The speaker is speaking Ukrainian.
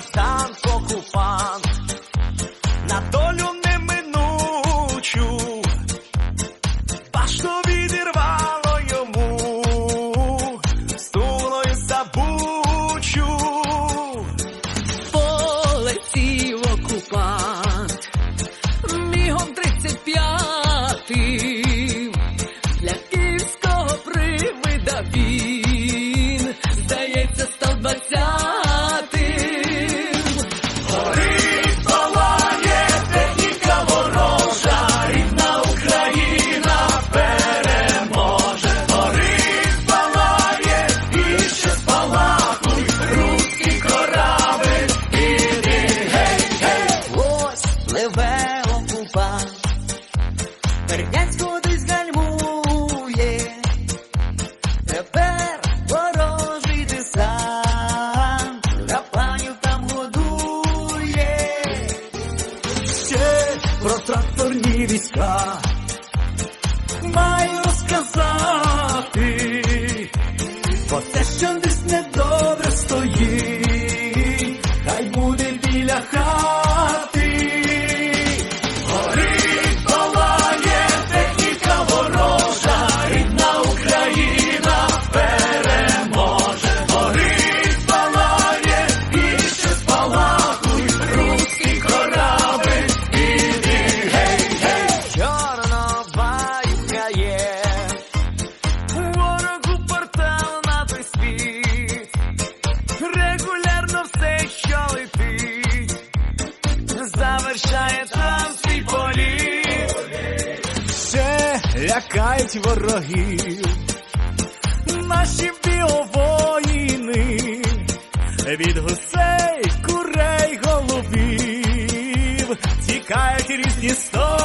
в стан окупант на долю неминучу, башнові. пливе окупа, Бердянську десь гальмує, тепер ворожий десант, рапанів там годує, ще про тракторні війська. регулярно все, що летить, завершає там свій політ, ще лякають ворогів, наші біовоїни, від гусей, курей, голубів, тікають різні сторони.